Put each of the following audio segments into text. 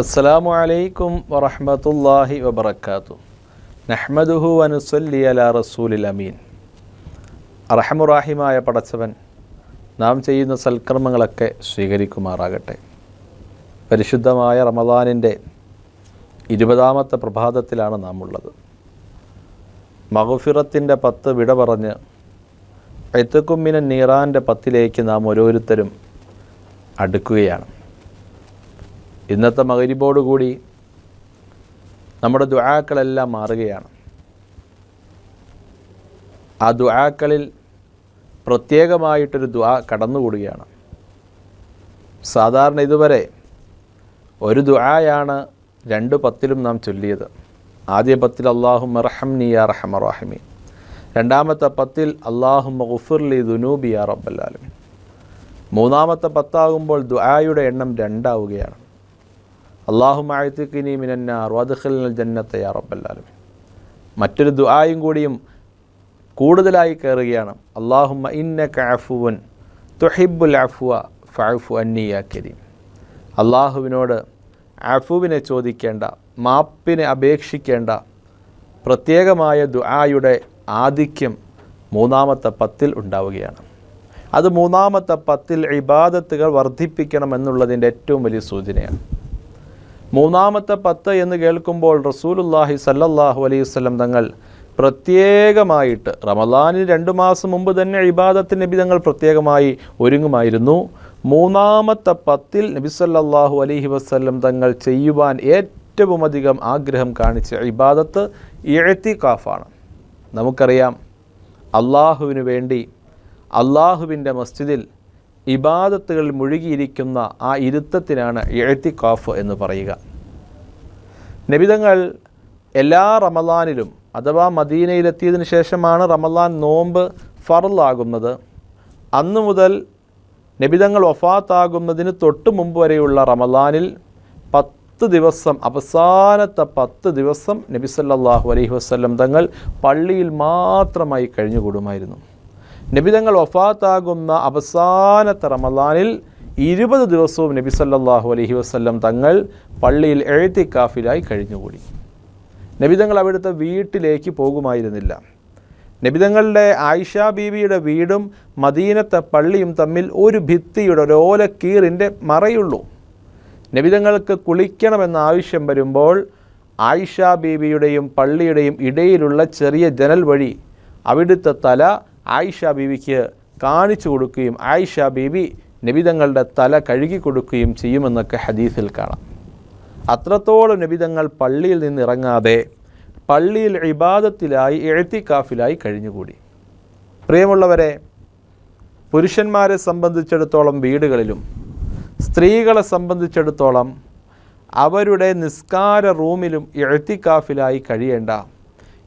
അസ്സലാമു അലൈക്കും വറഹമത്തല്ലാഹി വബർക്കാത്തു നഹ്മദുഹു അനുസല്ലി അലാ റസൂലിൽ അമീൻ. അറഹമുറാഹിമായ പടച്ചവൻ നാം ചെയ്യുന്ന സൽക്കർമ്മങ്ങളൊക്കെ സ്വീകരിക്കുമാറാകട്ടെ. പരിശുദ്ധമായ റമദാനിന്റെ ഇരുപതാമത്തെ പ്രഭാതത്തിലാണ് നാം ഉള്ളത് മഹുഫിറത്തിന്റെ പത്ത് വിട പറഞ്ഞ് എത്തുക്കുമ്മിന നീറാന്റെ പത്തിലേക്ക് നാം ഓരോരുത്തരും അടുക്കുകയാണ്. ഇന്നത്തെ മകരിബോടുകൂടി നമ്മുടെ ദുആക്കളെല്ലാം മാറുകയാണ്. ആ ദുആക്കളിൽ പ്രത്യേകമായിട്ടൊരു ദുആ കടന്നുകൂടുകയാണ്. സാധാരണ ഇതുവരെ ഒരു ദുആയാണ് രണ്ട് പത്തിലും നാം ചൊല്ലിയത്. ആദ്യ പത്തിൽ അള്ളാഹു മർഹംനി യാ റഹമറാഹിമി രണ്ടാമത്തെ പത്തിൽ അള്ളാഹു മഗുഫുർലി ദുനൂബി യാ റബ്ബല്ലാലും മൂന്നാമത്തെ പത്താകുമ്പോൾ ദുആയുടെ എണ്ണം രണ്ടാവുകയാണ്. അള്ളാഹു മാഴ്ത്തിക്കിനി മിനന്നാർ വദ്ഖിൽ ജന്നത്തെ യാ റബ്ബല്ലാലും മറ്റൊരു ദുആയും കൂടിയും കൂടുതലായി കയറുകയാണ് അള്ളാഹുമ്മ ഇന്നക അഫുവൻ തുഹിബുൽ അഫുവ ഫഅഫു അന്നിയ കരീം. അള്ളാഹുവിനോട് അഫുവിനെ ചോദിക്കേണ്ട മാപ്പിനെ അപേക്ഷിക്കേണ്ട പ്രത്യേകമായ ദുആയുടെ ആധിക്യം മൂന്നാമത്തെ പത്തിൽ ഉണ്ടാവുകയാണ്. അത് മൂന്നാമത്തെ പത്തിൽ ഇബാദത്തുകൾ വർദ്ധിപ്പിക്കണം എന്നുള്ളതിന്റെ ഏറ്റവും വലിയ സൂചനയാണ്. മൂന്നാമത്തെ പത്ത് എന്ന് കേൾക്കുമ്പോൾ റസൂലുല്ലാഹി സല്ലല്ലാഹു അലൈഹി വസല്ലം തങ്ങൾ പ്രത്യേകമായിട്ട് റമദാനിന് രണ്ട് മാസം മുമ്പ് തന്നെ ഇബാദത്തിന് നബി തങ്ങൾ പ്രത്യേകമായി ഒരുങ്ങുമായിരുന്നു. മൂന്നാമത്തെ പത്തിൽ നബി സല്ലല്ലാഹു അലൈഹി വസല്ലം തങ്ങൾ ചെയ്യുവാൻ ഏറ്റവും അധികം ആഗ്രഹം കാണിച്ച ഇബാദത്ത് ഇഴത്തിക്കാഫാണ് നമുക്കറിയാം അള്ളാഹുവിന് വേണ്ടി അള്ളാഹുവിന്റെ മസ്ജിദിൽ ഇബാദത്തുകൾ മുഴുകിയിരിക്കുന്ന ആ ഇരുത്തത്തിനാണ് എഴുത്തിക്കാഫ് എന്ന് പറയുക. നബിതങ്ങൾ എല്ലാ റമദാനിലും അഥവാ മദീനയിലെത്തിയതിന് ശേഷമാണ് റമദാൻ നോമ്പ് ഫറലാകുന്നത് അന്നു മുതൽ നബിതങ്ങൾ ഒഫാത്താകുന്നതിന് തൊട്ട് മുമ്പ് വരെയുള്ള റമദാനിൽ പത്ത് ദിവസം അവസാനത്തെ പത്ത് ദിവസം നബി സല്ലല്ലാഹു അലൈഹി വസല്ലം തങ്ങൾ പള്ളിയിൽ മാത്രമായി കഴിഞ്ഞുകൂടുമായിരുന്നു. നബിതങ്ങൾ വഫാത്താകുന്ന അവസാനത്തെ റമദാനിൽ ഇരുപത് ദിവസവും നബി സല്ലാഹു അലഹി വസ്ല്ലം തങ്ങൾ പള്ളിയിൽ എഴുത്തിക്കാഫിലായി കഴിഞ്ഞുകൂടി. നബിതങ്ങൾ അവിടുത്തെ വീട്ടിലേക്ക് പോകുമായിരുന്നില്ല. നബിതങ്ങളുടെ ആയിഷ ബീവിയുടെ വീടും മദീനത്തെ പള്ളിയും തമ്മിൽ ഒരു ഭിത്തിയുടെ ഒരു ഓലക്കീറിന്റെ മറയുള്ളൂ. നബിതങ്ങൾക്ക് കുളിക്കണമെന്ന ആവശ്യം വരുമ്പോൾ ആയിഷ ബീവിയുടെയും പള്ളിയുടെയും ഇടയിലുള്ള ചെറിയ ജനൽ വഴി അവിടുത്തെ തല ആയിഷ ബീവിക്ക് കാണിച്ചു കൊടുക്കുകയും ആയിഷ ബീവി നബിതങ്ങളുടെ തല കഴുകി കൊടുക്കുകയും ചെയ്യുമെന്നൊക്കെ ഹദീസിൽ കാണാം. അത്രത്തോളം നബിതങ്ങൾ പള്ളിയിൽ നിന്ന് ഇറങ്ങാതെ പള്ളിയിൽ ഇബാദത്തിലായി എഴുത്തിക്കാഫിലായി കഴിഞ്ഞുകൂടി. പ്രിയമുള്ളവരെ പുരുഷന്മാരെ സംബന്ധിച്ചിടത്തോളം വീടുകളിലും സ്ത്രീകളെ സംബന്ധിച്ചിടത്തോളം അവരുടെ നിസ്കാര റൂമിലും എഴുത്തിക്കാഫിലായി കഴിയേണ്ട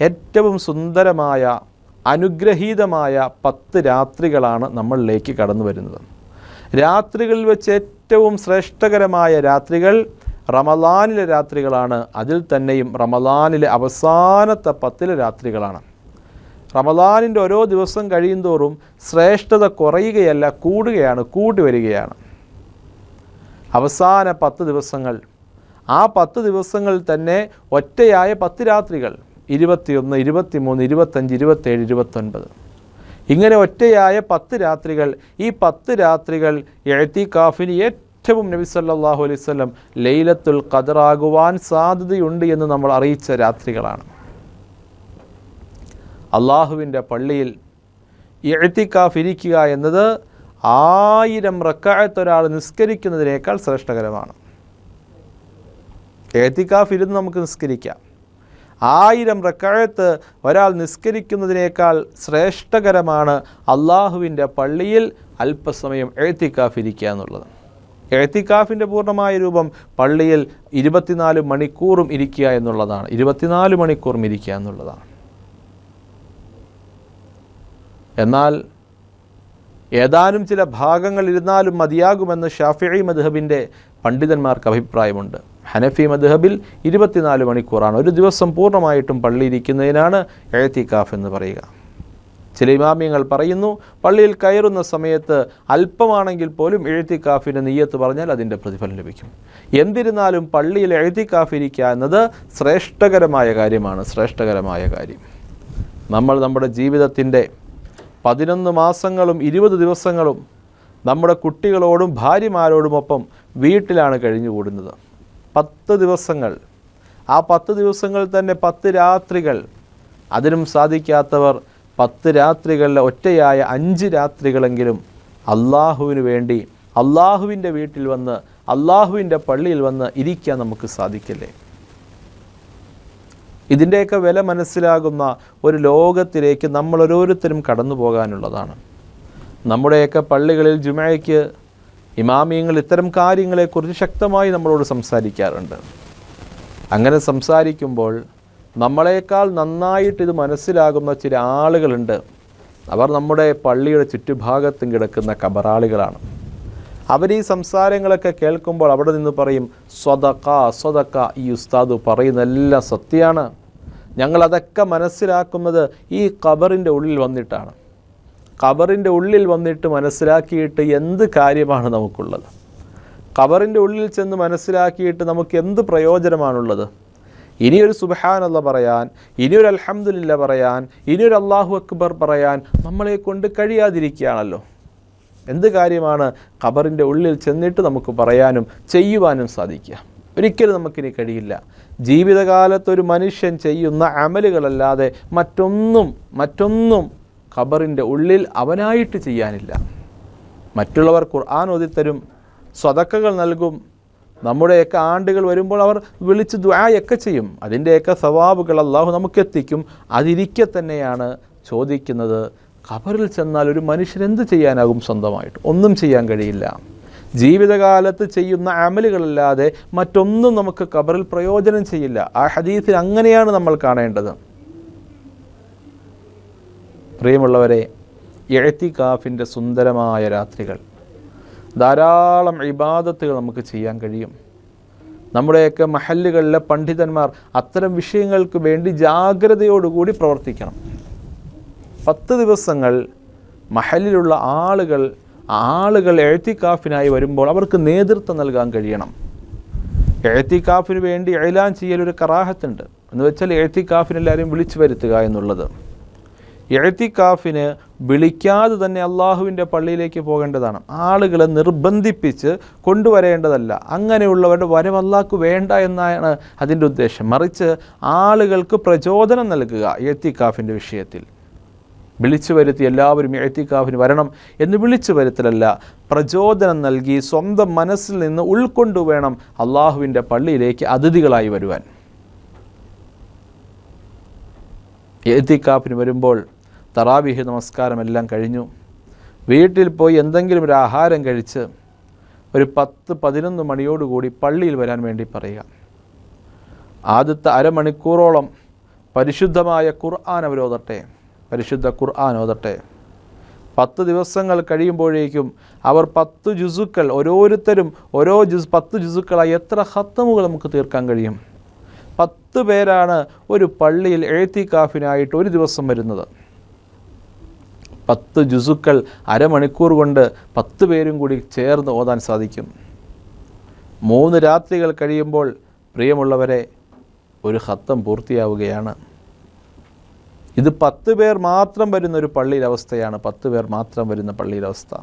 ഏറ്റവും സുന്ദരമായ അനുഗ്രഹീതമായ പത്ത് രാത്രികളാണ് നമ്മളിലേക്ക് കടന്നു വരുന്നത്. രാത്രികളിൽ വെച്ച് ഏറ്റവും ശ്രേഷ്ഠകരമായ രാത്രികൾ റമദാനിലെ രാത്രികളാണ്. അതിൽ തന്നെയും റമദാനിലെ അവസാനത്തെ പത്തിലെ രാത്രികളാണ്. റമദാനിന്റെ ഓരോ ദിവസം കഴിയുന്തോറും ശ്രേഷ്ഠത കുറയുകയല്ല കൂടുകയാണ് കൂടി വരികയാണ്. അവസാന പത്ത് ദിവസങ്ങൾ. ആ പത്ത് ദിവസങ്ങളിൽ തന്നെ ഒറ്റയായ പത്ത് രാത്രികൾ. ഇരുപത്തിയൊന്ന് ഇരുപത്തിമൂന്ന് ഇരുപത്തഞ്ച് ഇരുപത്തേഴ് ഇരുപത്തൊൻപത്. ഇങ്ങനെ ഒറ്റയായ പത്ത് രാത്രികൾ ഈ പത്ത് രാത്രികൾ എഴുത്തി കാഫിന് ഏറ്റവും നബി സല്ലാഹു അലൈഹി വസല്ലം ലൈലത്തുൽ ഖദറാകുവാൻ സാധ്യതയുണ്ട് എന്ന് നമ്മൾ അറിയിച്ച രാത്രികളാണ്. അള്ളാഹുവിന്റെ പള്ളിയിൽ എഴുത്തിക്കാഫ് ഇരിക്കുക എന്നത് ആയിരം റക്കായത്ത് ഒരാൾ നിസ്കരിക്കുന്നതിനേക്കാൾ ശ്രേഷ്ഠകരമാണ്. എഴുത്തിക്കാഫ് ഇരുന്ന് നമുക്ക് നിസ്കരിക്കാം. ആയിരം റക്കായത്ത് ഒരാൾ നിസ്കരിക്കുന്നതിനേക്കാൾ ശ്രേഷ്ഠകരമാണ് അള്ളാഹുവിന്റെ പള്ളിയിൽ അല്പസമയം എഴുത്തിക്കാഫിരിക്കുക എന്നുള്ളത്. എഴുത്തിക്കാഫിന്റെ പൂർണമായ രൂപം പള്ളിയിൽ ഇരുപത്തിനാല് മണിക്കൂറും ഇരിക്കുക എന്നുള്ളതാണ്. ഇരുപത്തിനാല് മണിക്കൂറും ഇരിക്കുക എന്നുള്ളതാണ്. എന്നാൽ ഏതാനും ചില ഭാഗങ്ങൾ ഇരുന്നാലും മതിയാകുമെന്ന് ഷാഫിഇ മദ്ഹബിന്റെ പണ്ഡിതന്മാർക്ക് അഭിപ്രായമുണ്ട്. ഹനഫി മദ്ഹബിൽ ഇരുപത്തിനാല് മണിക്കൂറാണ്. ഒരു ദിവസം പൂർണമായിട്ടും പള്ളിയിരിക്കുന്നതിനാണ് എഴുത്തിക്കാഫ് എന്ന് പറയുക. ചില ഇമാമിയങ്ങൾ പറയുന്നു പള്ളിയിൽ കയറുന്ന സമയത്ത് അല്പമാണെങ്കിൽ പോലും എഴുത്തിക്കാഫിന്റെ നെയ്യത്ത് പറഞ്ഞാൽ അതിന്റെ പ്രതിഫലം ലഭിക്കും. എന്നിരുന്നാലും പള്ളിയിൽ എഴുത്തിക്കാഫിരിക്കുക എന്നത് ശ്രേഷ്ഠകരമായ കാര്യമാണ് ശ്രേഷ്ഠകരമായ കാര്യം. നമ്മൾ നമ്മുടെ ജീവിതത്തിന്റെ പതിനൊന്ന് മാസങ്ങളും ഇരുപത് ദിവസങ്ങളും നമ്മുടെ കുട്ടികളോടും ഭാര്യമാരോടുമൊപ്പം വീട്ടിലാണ് കഴിഞ്ഞുകൂടുന്നത്. പത്ത് ദിവസങ്ങൾ. ആ പത്ത് ദിവസങ്ങൾ തന്നെ പത്ത് രാത്രികൾ. അതിനും സാധിക്കാത്തവർ പത്ത് രാത്രികളിലെ ഒറ്റയായ അഞ്ച് രാത്രികളെങ്കിലും അള്ളാഹുവിന് വേണ്ടി അള്ളാഹുവിന്റെ വീട്ടിൽ വന്ന് അള്ളാഹുവിന്റെ പള്ളിയിൽ വന്ന് ഇരിക്കാൻ നമുക്ക് സാധിക്കില്ലേ? ഇതിന്റെയൊക്കെ വില മനസ്സിലാകുന്ന ഒരു ലോകത്തിലേക്ക് നമ്മൾ ഓരോരുത്തരും കടന്നു പോകാനുള്ളതാണ് നമ്മുടെയൊക്കെ പള്ളികളിൽ ജുമയ്ക്ക് ഇമാമിയങ്ങൾ ഇത്തരം കാര്യങ്ങളെക്കുറിച്ച് ശക്തമായി നമ്മളോട് സംസാരിക്കാറുണ്ട്. അങ്ങനെ സംസാരിക്കുമ്പോൾ നമ്മളെക്കാൾ നന്നായിട്ട് ഇത് മനസ്സിലാകുന്ന ചില ആളുകളുണ്ട്. അവർ നമ്മുടെ പള്ളിയുടെ ചുറ്റുഭാഗത്തും കിടക്കുന്ന കബറാളികളാണ്. അവർ ഈ സംസാരങ്ങളൊക്കെ കേൾക്കുമ്പോൾ അവിടെ നിന്ന് പറയും സ്വതക്ക സ്വതക്ക ഈ ഉസ്താദ് പറയുന്നതെല്ലാം സത്യമാണ്. ഞങ്ങളതൊക്കെ മനസ്സിലാക്കുന്നത് ഈ ഖബറിന്റെ ഉള്ളിൽ വന്നിട്ടാണ്. ഖബറിന്റെ ഉള്ളിൽ വന്നിട്ട് മനസ്സിലാക്കിയിട്ട് എന്ത് കാര്യമാണ് നമുക്കുള്ളത്? ഖബറിന്റെ ഉള്ളിൽ ചെന്ന് മനസ്സിലാക്കിയിട്ട് നമുക്ക് എന്ത് പ്രയോജനമാണുള്ളത്? ഇനിയൊരു സുബഹാനല്ല പറയാൻ ഇനിയൊരു അൽഹംദുലില്ല പറയാൻ ഇനിയൊരു അള്ളാഹു അക്ബർ പറയാൻ നമ്മളെ കൊണ്ട് കഴിയാതിരിക്കുകയാണല്ലോ. എന്ത് കാര്യമാണ് ഖബറിന്റെ ഉള്ളിൽ ചെന്നിട്ട് നമുക്ക് പറയാനും ചെയ്യുവാനും സാധിക്കുക? ഒരിക്കലും നമുക്കിനി കഴിയില്ല. ജീവിതകാലത്ത് ഒരു മനുഷ്യൻ ചെയ്യുന്ന അമലുകളല്ലാതെ മറ്റൊന്നും മറ്റൊന്നും ഖബറിന്റെ ഉള്ളിൽ അവനായിട്ട് ചെയ്യാനില്ല. മറ്റുള്ളവർ ഖുർആൻ ഓതിത്തരും സ്വതക്കകൾ നൽകും. നമ്മുടെയൊക്കെ ആണ്ടുകൾ വരുമ്പോൾ അവർ വിളിച്ച് ദ്വായൊക്കെ ചെയ്യും. അതിന്റെയൊക്കെ സവാബുകൾ അള്ളാഹു നമുക്കെത്തിക്കും. അതിരിക്കെ തന്നെയാണ് ചോദിക്കുന്നത് ഖബറിൽ ചെന്നാൽ ഒരു മനുഷ്യരെന്ത് ചെയ്യാനാകും സ്വന്തമായിട്ട്? ഒന്നും ചെയ്യാൻ കഴിയില്ല. ജീവിതകാലത്ത് ചെയ്യുന്ന അമലുകളല്ലാതെ മറ്റൊന്നും നമുക്ക് ഖബറിൽ പ്രയോജനം ചെയ്യില്ല. ആ ഹദീസിൽ അങ്ങനെയാണ് നമ്മൾ കാണേണ്ടത്. പ്രിയമുള്ളവരെ എഴുത്തിക്കാഫിന്റെ സുന്ദരമായ രാത്രികൾ. ധാരാളം ഇബാദത്തുകൾ നമുക്ക് ചെയ്യാൻ കഴിയും. നമ്മുടെയൊക്കെ മഹല്ലുകളിലെ പണ്ഡിതന്മാർ അത്തരം വിഷയങ്ങൾക്ക് വേണ്ടി ജാഗ്രതയോടുകൂടി പ്രവർത്തിക്കണം. പത്ത് ദിവസങ്ങൾ മഹലിലുള്ള ആളുകൾ ആളുകൾ എഴുത്തിക്കാഫിനായി വരുമ്പോൾ അവർക്ക് നേതൃത്വം നൽകാൻ കഴിയണം. എഴുത്തിക്കാഫിന് വേണ്ടി എഴുലാൻ ചെയ്യലൊരു കറാഹത്തുണ്ട്. എന്ന് വെച്ചാൽ എഴുത്തിക്കാഫിനെല്ലാവരും വിളിച്ചു വരുത്തുക എന്നുള്ളത്. എഴുത്തിക്കാഫിന് വിളിക്കാതെ തന്നെ അള്ളാഹുവിന്റെ പള്ളിയിലേക്ക് പോകേണ്ടതാണ്. ആളുകളെ നിർബന്ധിപ്പിച്ച് കൊണ്ടുവരേണ്ടതല്ല. അങ്ങനെയുള്ളവരുടെ വരവ് അള്ളാഹ്ക്ക് വേണ്ട എന്നാണ് അതിന്റെ ഉദ്ദേശം. മറിച്ച് ആളുകൾക്ക് പ്രചോദനം നൽകുക എഴുത്തിക്കാഫിന്റെ വിഷയത്തിൽ. വിളിച്ചു വരുത്തി എല്ലാവരും എഴുത്തിക്കാഫിന് വരണം എന്ന് വിളിച്ചു വരുത്തലല്ല. പ്രചോദനം നൽകി സ്വന്തം മനസ്സിൽ നിന്ന് ഉൾക്കൊണ്ടുവേണം അള്ളാഹുവിന്റെ പള്ളിയിലേക്ക് അതിഥികളായി വരുവാൻ. എഴുത്തിക്കാഫിന് വരുമ്പോൾ തറാവിഹ് നമസ്കാരമെല്ലാം കഴിഞ്ഞു. വീട്ടിൽ പോയി എന്തെങ്കിലും ഒരു ആഹാരം കഴിച്ച് ഒരു പത്ത് പതിനൊന്ന് മണിയോടുകൂടി പള്ളിയിൽ വരാൻ വേണ്ടി പറയുക. ആദ്യത്തെ അരമണിക്കൂറോളം പരിശുദ്ധമായ ഖുർആൻ അവരോതട്ടെ പരിശുദ്ധ ഖുർആൻ ഓതട്ടെ. പത്ത് ദിവസങ്ങൾ കഴിയുമ്പോഴേക്കും അവർ പത്ത് ജുസുക്കൾ ഓരോരുത്തരും ഓരോ ജുസ് പത്ത് ജുസുക്കളായി എത്ര ഹത്തമുകൾ നമുക്ക് തീർക്കാൻ കഴിയും? പത്ത് പേരാണ് ഒരു പള്ളിയിൽ എഴുത്തി കാഫിനായിട്ട് ഒരു ദിവസം വരുന്നത്. പത്ത് ജുസുക്കൾ അരമണിക്കൂർ കൊണ്ട് പത്ത് പേരും കൂടി ചേർന്ന് ഓതാൻ സാധിക്കും. മൂന്ന് രാത്രികൾ കഴിയുമ്പോൾ പ്രിയമുള്ളവരെ ഒരു ഹത്തം പൂർത്തിയാവുകയാണ്. ഇത് പത്ത് പേർ മാത്രം വരുന്ന ഒരു പള്ളിയിലെ അവസ്ഥയാണ് പത്ത് പേർ മാത്രം വരുന്ന പള്ളിയിലെ അവസ്ഥ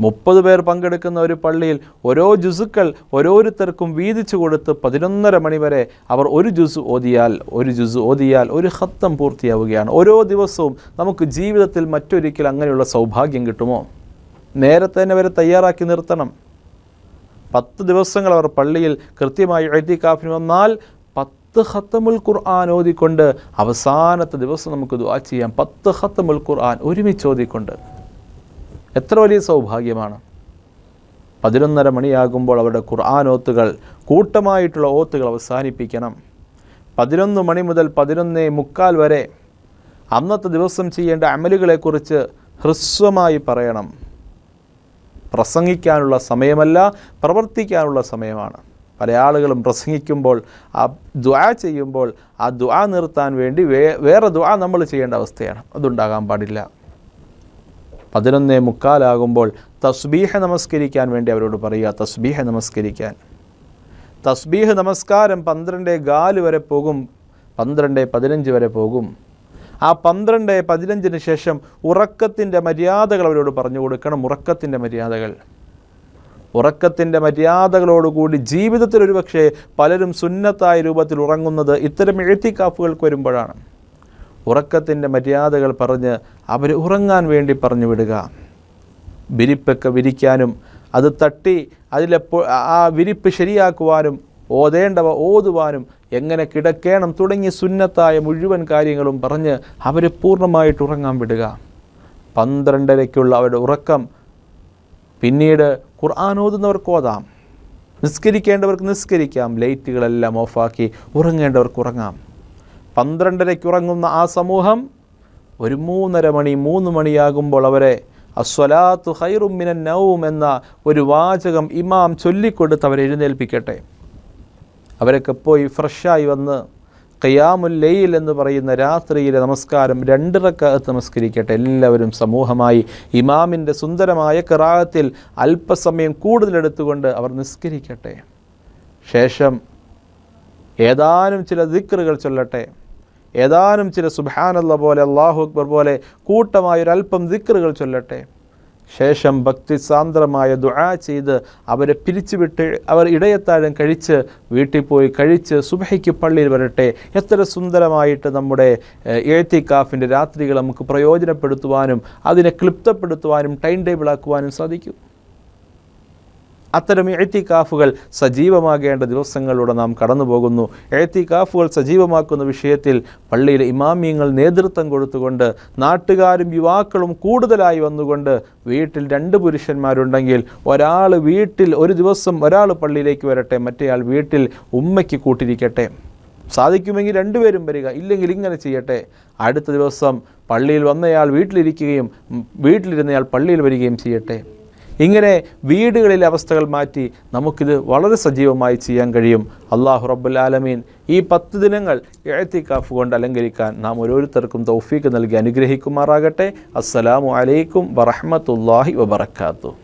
മുപ്പത് പേർ പങ്കെടുക്കുന്ന ഒരു പള്ളിയിൽ ഓരോ ജുസുക്കൾ ഓരോരുത്തർക്കും വീതിച്ചു കൊടുത്ത് പതിനൊന്നര മണിവരെ അവർ ഒരു ജുസ് ഓതിയാൽ ഒരു ജുസ് ഓതിയാൽ ഒരു ഹത്തം പൂർത്തിയാവുകയാണ്. ഓരോ ദിവസവും നമുക്ക് ജീവിതത്തിൽ മറ്റൊരിക്കൽ അങ്ങനെയുള്ള സൗഭാഗ്യം കിട്ടുമോ? നേരത്തെ തന്നെ അവരെ തയ്യാറാക്കി നിർത്തണം. പത്ത് ദിവസങ്ങൾ അവർ പള്ളിയിൽ കൃത്യമായി എഴുതി കാഫിന് വന്നാൽ പത്ത് ഹത്തമുൽ ഖുർആൻ ഓതിക്കൊണ്ട് അവസാനത്തെ ദിവസം നമുക്ക് ദുആ ചെയ്യാം. പത്ത് ഹത്തമുൽ ഖുർആൻ ഒരുമിച്ച് ഓതിക്കൊണ്ട് എത്ര വലിയ സൗഭാഗ്യമാണ്. പതിനൊന്നര മണിയാകുമ്പോൾ അവരുടെ ഖുർആൻ ഓത്തുകൾ കൂട്ടമായിട്ടുള്ള ഓത്തുകൾ അവസാനിപ്പിക്കണം. പതിനൊന്ന് മണി മുതൽ പതിനൊന്നേ മുക്കാൽ വരെ അന്നത്തെ ദിവസം ചെയ്യേണ്ട അമലുകളെക്കുറിച്ച് ഹ്രസ്വമായി പറയണം. പ്രസംഗിക്കാനുള്ള സമയമല്ല പ്രവർത്തിക്കാനുള്ള സമയമാണ്. പല ആളുകളും പ്രസംഗിക്കുമ്പോൾ ആ ദ്വാ ചെയ്യുമ്പോൾ ആ ദ്വാ നിർത്താൻ വേണ്ടി വേ വേറെ ദ്വാ നമ്മൾ ചെയ്യേണ്ട അവസ്ഥയാണ്. അതുണ്ടാകാൻ പാടില്ല. പതിനൊന്നേ മുക്കാലാകുമ്പോൾ തസ്ബീഹ നമസ്കരിക്കാൻ വേണ്ടി അവരോട് പറയുക തസ്ബീഹ നമസ്കരിക്കാൻ. തസ്ബീഹ് നമസ്കാരം പന്ത്രണ്ട് ഗാൽ വരെ പോകും പന്ത്രണ്ട് പതിനഞ്ച് വരെ പോകും. ആ പന്ത്രണ്ട് പതിനഞ്ചിന് ശേഷം ഉറക്കത്തിന്റെ മര്യാദകൾ അവരോട് പറഞ്ഞു കൊടുക്കണം ഉറക്കത്തിന്റെ മര്യാദകൾ. ഉറക്കത്തിന്റെ മര്യാദകളോടുകൂടി ജീവിതത്തിൽ ഒരുപക്ഷെ പലരും സുന്നത്തായ രൂപത്തിൽ ഉറങ്ങുന്നത് ഇത്തരം എഴുത്തിക്കാപ്പുകൾക്ക് വരുമ്പോഴാണ്. ഉറക്കത്തിന്റെ മര്യാദകൾ പറഞ്ഞ് അവർ ഉറങ്ങാൻ വേണ്ടി പറഞ്ഞു വിടുക. വിരിപ്പൊക്കെ വിരിക്കാനും അത് തട്ടി അതിലെപ്പോൾ ആ വിരിപ്പ് ശരിയാക്കുവാനും ഓതേണ്ടവ ഓതുവാനും എങ്ങനെ കിടക്കേണം തുടങ്ങി സുന്നത്തായ മുഴുവൻ കാര്യങ്ങളും പറഞ്ഞ് അവരെ പൂർണമായിട്ട് ഉറങ്ങാൻ വിടുക. പന്ത്രണ്ടരയ്ക്കുള്ള അവരുടെ ഉറക്കം പിന്നീട് ഖുർആൻ ഓതുന്നവർക്ക് ഓതാം. നിസ്കരിക്കേണ്ടവർക്ക് നിസ്കരിക്കാം. ലൈറ്റുകളെല്ലാം ഓഫാക്കി ഉറങ്ങേണ്ടവർക്ക് ഉറങ്ങാം. പന്ത്രണ്ടരയ്ക്ക് ഉറങ്ങുന്ന ആ സമൂഹം ഒരു മൂന്നര മണി മൂന്ന് മണിയാകുമ്പോൾ അവരെ അസ്വലാത്തു ഹൈറുമിനൻ നൗം എന്ന ഒരു വാചകം ഇമാം ചൊല്ലിക്കൊടുത്ത് അവരെ എഴുന്നേൽപ്പിക്കട്ടെ. അവരൊക്കെ പോയി ഫ്രഷായി വന്ന് ഖിയാമുൽ ലൈൽ എന്ന് പറയുന്ന രാത്രിയിലെ നമസ്കാരം രണ്ട് റക്കാത്ത് നമസ്കരിക്കട്ടെ. എല്ലാവരും സമൂഹമായി ഇമാമിന്റെ സുന്ദരമായ കിറാത്തിൽ അല്പസമയം കൂടുതലെടുത്തുകൊണ്ട് അവർ നിസ്കരിക്കട്ടെ. ശേഷം ഏതാനും ചില ദിക്റുകൾ ചൊല്ലട്ടെ. ഏതാനും ചില സുബാനല്ല പോലെ അള്ളാഹു അക്ബർ പോലെ കൂട്ടമായൊരല്പം ദിക്റുകൾ ചൊല്ലട്ടെ. ശേഷം ഭക്തി സാന്ദ്രമായ ദുആ ചെയ്ത് അവരെ പിരിച്ചുവിട്ട് അവർ ഇടയത്താഴം കഴിച്ച് വീട്ടിൽ പോയി കഴിച്ച് സുബഹയ്ക്ക് പള്ളിയിൽ വരട്ടെ. എത്ര സുന്ദരമായിട്ട് നമ്മുടെ എഴുത്തിക്കാഫിന്റെ രാത്രികൾ നമുക്ക് പ്രയോജനപ്പെടുത്തുവാനും അതിനെ ക്ലിപ്തപ്പെടുത്തുവാനും ടൈം ടേബിൾ ആക്കുവാനും സാധിക്കും. അത്തരം എഴുത്തിക്കാഫുകൾ സജീവമാകേണ്ട ദിവസങ്ങളിലൂടെ നാം കടന്നു പോകുന്നു എഴുത്തിക്കാഫുകൾ സജീവമാക്കുന്ന വിഷയത്തിൽ പള്ളിയിലെ ഇമാമിയങ്ങൾ നേതൃത്വം കൊടുത്തുകൊണ്ട് നാട്ടുകാരും യുവാക്കളും കൂടുതലായി വന്നുകൊണ്ട് വീട്ടിൽ രണ്ട് പുരുഷന്മാരുണ്ടെങ്കിൽ ഒരാൾ വീട്ടിൽ ഒരു ദിവസം ഒരാൾ പള്ളിയിലേക്ക് വരട്ടെ മറ്റേയാൾ വീട്ടിൽ ഉമ്മയ്ക്ക് കൂട്ടിരിക്കട്ടെ. സാധിക്കുമെങ്കിൽ രണ്ടുപേരും വരിക ഇല്ലെങ്കിൽ ഇങ്ങനെ ചെയ്യട്ടെ. അടുത്ത ദിവസം പള്ളിയിൽ വന്നയാൾ വീട്ടിലിരിക്കുകയും വീട്ടിലിരുന്നയാൾ പള്ളിയിൽ വരികയും ചെയ്യട്ടെ. ഇങ്ങനെ വീടുകളിലെ അവസ്ഥകൾ മാറ്റി നമുക്കിത് വളരെ സജീവമായി ചെയ്യാൻ കഴിയും. അള്ളാഹു റബ്ബുൽ ഈ പത്ത് ദിനങ്ങൾ എഴുത്തിക്കാഫ് കൊണ്ട് അലങ്കരിക്കാൻ നാം ഓരോരുത്തർക്കും തൗഫീക്ക് നൽകി അനുഗ്രഹിക്കുമാറാകട്ടെ. അസ്സലാമു അലൈക്കും വറഹ്മത്തുള്ളാഹി വബറകാതുഹു.